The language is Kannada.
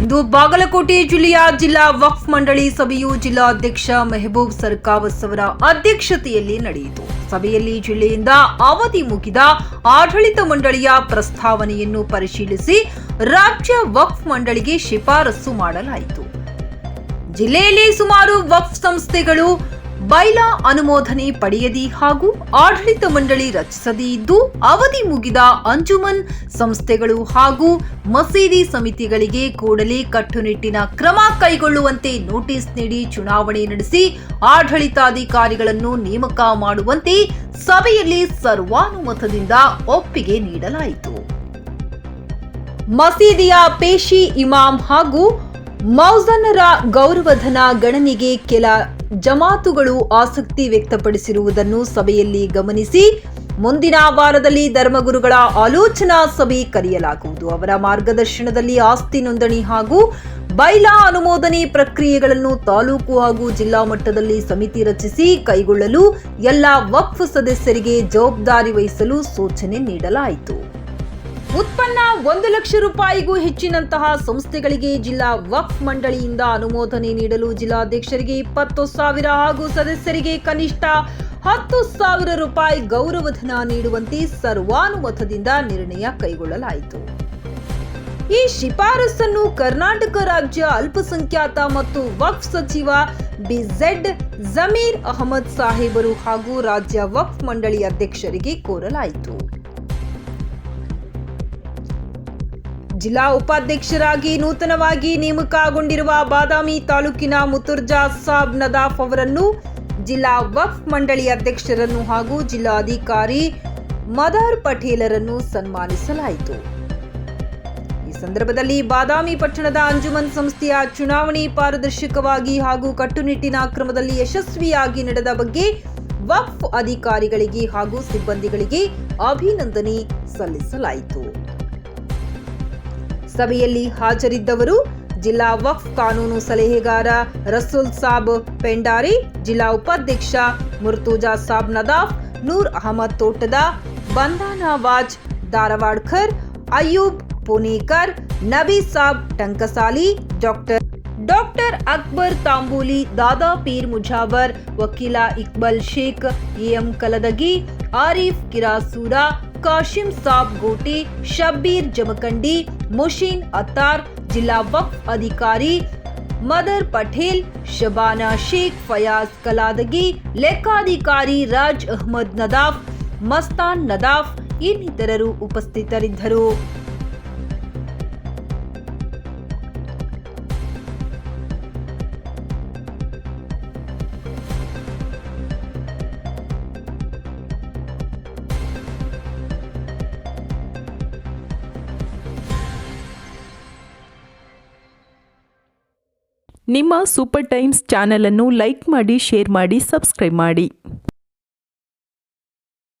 ಇಂದು ಬಾಗಲಕೋಟೆ ಜಿಲ್ಲೆಯ ಜಿಲ್ಲಾ ವಕ್ಫ್ ಮಂಡಳಿ ಸಭೆಯು ಜಿಲ್ಲಾಧ್ಯಕ್ಷ ಮೆಹಬೂಬ್ ಸರ್ಕಾವಸ್ ಅವರ ಅಧ್ಯಕ್ಷತೆಯಲ್ಲಿ ನಡೆಯಿತು. ಸಭೆಯಲ್ಲಿ ಜಿಲ್ಲೆಯಿಂದ ಅವಧಿ ಮುಗಿದ ಆಡಳಿತ ಮಂಡಳಿಯ ಪ್ರಸ್ತಾವನೆಯನ್ನು ಪರಿಶೀಲಿಸಿ ರಾಜ್ಯ ವಕ್ಫ್ ಮಂಡಳಿಗೆ ಶಿಫಾರಸು ಮಾಡಲಾಯಿತು. ಜಿಲ್ಲೆಯಲ್ಲಿ ಸುಮಾರು ವಕ್ಫ್ ಸಂಸ್ಥೆಗಳು ಬೈಲಾ ಅನುಮೋದನೆ ಪಡೆಯದಿ ಹಾಗೂ ಆಡಳಿತ ಮಂಡಳಿ ರಚಿಸದೇ ಇದ್ದು, ಅವಧಿ ಮುಗಿದ ಅಂಜುಮನ್ ಸಂಸ್ಥೆಗಳು ಹಾಗೂ ಮಸೀದಿ ಸಮಿತಿಗಳಿಗೆ ಕೂಡಲೇ ಕಟ್ಟುನಿಟ್ಟಿನ ಕ್ರಮ ಕೈಗೊಳ್ಳುವಂತೆ ನೋಟಿಸ್ ನೀಡಿ ಚುನಾವಣೆ ನಡೆಸಿ ಆಡಳಿತಾಧಿಕಾರಿಗಳನ್ನು ನೇಮಕ ಮಾಡುವಂತೆ ಸಭೆಯಲ್ಲಿ ಸರ್ವಾನುಮತದಿಂದ ಒಪ್ಪಿಗೆ ನೀಡಲಾಯಿತು. ಮಸೀದಿಯ ಪೇಶಿ ಇಮಾಮ್ ಹಾಗೂ ಮೌಜನ್ನರ ಗೌರವಧನ ಗಣನೆಗೆ ಕೆಲ ಜಮಾತುಗಳು ಆಸಕ್ತಿ ವ್ಯಕ್ತಪಡಿಸಿರುವುದನ್ನು ಸಭೆಯಲ್ಲಿ ಗಮನಿಸಿ, ಮುಂದಿನ ವಾರದಲ್ಲಿ ಧರ್ಮಗುರುಗಳ ಆಲೋಚನಾ ಸಭೆ ಕರೆಯಲಾಗುವುದು. ಅವರ ಮಾರ್ಗದರ್ಶನದಲ್ಲಿ ಆಸ್ತಿ ನೋಂದಣಿ ಹಾಗೂ ಬೈಲಾ ಅನುಮೋದನೆ ಪ್ರಕ್ರಿಯೆಗಳನ್ನು ತಾಲೂಕು ಹಾಗೂ ಜಿಲ್ಲಾ ಮಟ್ಟದಲ್ಲಿ ಸಮಿತಿ ರಚಿಸಿ ಕೈಗೊಳ್ಳಲು ಎಲ್ಲ ವಕ್ಫ್ ಸದಸ್ಯರಿಗೆ ಜವಾಬ್ದಾರಿ ವಹಿಸಲು ಸೂಚನೆ ನೀಡಲಾಯಿತು. ಉತ್ಪನ್ನ ಒಂದು ಲಕ್ಷ ರೂಪಾಯಿಗೂ ಹೆಚ್ಚಿನಂತಹ ಸಂಸ್ಥೆಗಳಿಗೆ ಜಿಲ್ಲಾ ವಕ್ಫ್ ಮಂಡಳಿಯಿಂದ ಅನುಮೋದನೆ ನೀಡಲು ಜಿಲ್ಲಾಧ್ಯಕ್ಷರಿಗೆ ಇಪ್ಪತ್ತು ಸಾವಿರ ಹಾಗೂ ಸದಸ್ಯರಿಗೆ ಕನಿಷ್ಠ ಹತ್ತು ಸಾವಿರ ರೂಪಾಯಿ ಗೌರವಧನ ನೀಡುವಂತೆ ಸರ್ವಾನುಮತದಿಂದ ನಿರ್ಣಯ ಕೈಗೊಳ್ಳಲಾಯಿತು. ಈ ಶಿಫಾರಸನ್ನು ಕರ್ನಾಟಕ ರಾಜ್ಯ ಅಲ್ಪಸಂಖ್ಯಾತ ಮತ್ತು ವಕ್ಫ್ ಸಚಿವ ಬಿಜೆಡ್ ಜಮೀರ್ ಅಹಮದ್ ಸಾಹೇಬರು ಹಾಗೂ ರಾಜ್ಯ ವಕ್ಫ್ ಮಂಡಳಿ ಅಧ್ಯಕ್ಷರಿಗೆ ಕೋರಲಾಯಿತು. ಜಿಲ್ಲಾ ಉಪಾಧ್ಯಕ್ಷರಾಗಿ ನೂತನವಾಗಿ ನೇಮಕಗೊಂಡಿರುವ ಬಾದಾಮಿ ತಾಲೂಕಿನ ಮುತುರ್ಜಾ ಸಾಬ್ ನದಾಫ್ ಅವರನ್ನು ಜಿಲ್ಲಾ ವಕ್ಫ್ ಮಂಡಳಿ ಅಧ್ಯಕ್ಷರನ್ನು ಹಾಗೂ ಜಿಲ್ಲಾಧಿಕಾರಿ ಮದಾರ್ ಪಟೇಲರನ್ನು ಸನ್ಮಾನಿಸಲಾಯಿತು. ಈ ಸಂದರ್ಭದಲ್ಲಿ ಬಾದಾಮಿ ಪಟ್ಟಣದ ಅಂಜುಮನ್ ಸಂಸ್ಥೆಯ ಚುನಾವಣೆ ಪಾರದರ್ಶಕವಾಗಿ ಹಾಗೂ ಕಟ್ಟುನಿಟ್ಟಿನ ಕ್ರಮದಲ್ಲಿ ಯಶಸ್ವಿಯಾಗಿ ನಡೆದ ಬಗ್ಗೆ ವಕ್ಫ್ ಅಧಿಕಾರಿಗಳಿಗೆ ಹಾಗೂ ಸಿಬ್ಬಂದಿಗಳಿಗೆ ಅಭಿನಂದನೆ ಸಲ್ಲಿಸಲಾಯಿತು. ಸಭೆಯಲ್ಲಿ ಹಾಜರಿದ್ದವರು ಜಿಲ್ಲಾ ವಕ್ಫ್ ಕಾನೂನು ಸಲಹೆಗಾರ ರಸೂಲ್ ಸಾಬ್ ಪೆಂಡಾರಿ, ಜಿಲ್ಲಾ ಉಪಾಧ್ಯಕ್ಷ ಮುರ್ತುಜಾ ಸಾಬ್ ನದಾಫ್, ನೂರ್ ಅಹಮದ್ ತೋಟದ ಬಂದಾನಾವಾಜ್ ಧಾರವಾಡ್ಕರ್, ಅಯ್ಯೂಬ್ ಪುನೇಕರ್, ನಬಿ ಸಾಬ್ ಟಂಕಸಾಲಿ, ಡಾಕ್ಟರ್ ಡಾಕ್ಟರ್ ಅಕ್ಬರ್ ತಾಂಬೂಲಿ, ದಾದಾ ಪೀರ್ ಮುಜಾವರ್, ವಕೀಲ ಇಕ್ಬಲ್ ಶೇಖ್, ಎಂ ಕಲದಗಿ, ಆರೀಫ್ ಕಿರಾಸೂರ, ಕಾಶಿಂ ಸಾಬ್ ಗೋಟೆ, ಶಬ್ಬೀರ್ ಜಮಖಂಡಿ ಮುಷೀನ್ ಅತ್ತಾರ್, ಜಿಲ್ಲಾ ವಕ್ಫ್ ಅಧಿಕಾರಿ ಮದರ್ ಪಟೇಲ್, ಶಬಾನಾ ಶೇಖ್ ಫಯಾಜ್ ಕಲಾದಗಿ, ಲೆಕ್ಕಾಧಿಕಾರಿ ರಾಜ್ ಅಹ್ಮದ್ ನದಾಫ್, ಮಸ್ತಾನ್ ನದಾಫ್ ಇನ್ನಿತರರು ಉಪಸ್ಥಿತರಿದ್ದರು. ನಿಮ್ಮ ಸೂಪರ್ ಟೈಮ್ಸ್ ಚಾನಲನ್ನು ಲೈಕ್ ಮಾಡಿ ಶೇರ್ ಮಾಡಿ ಸಬ್ಸ್ಕ್ರೈಬ್ ಮಾಡಿ.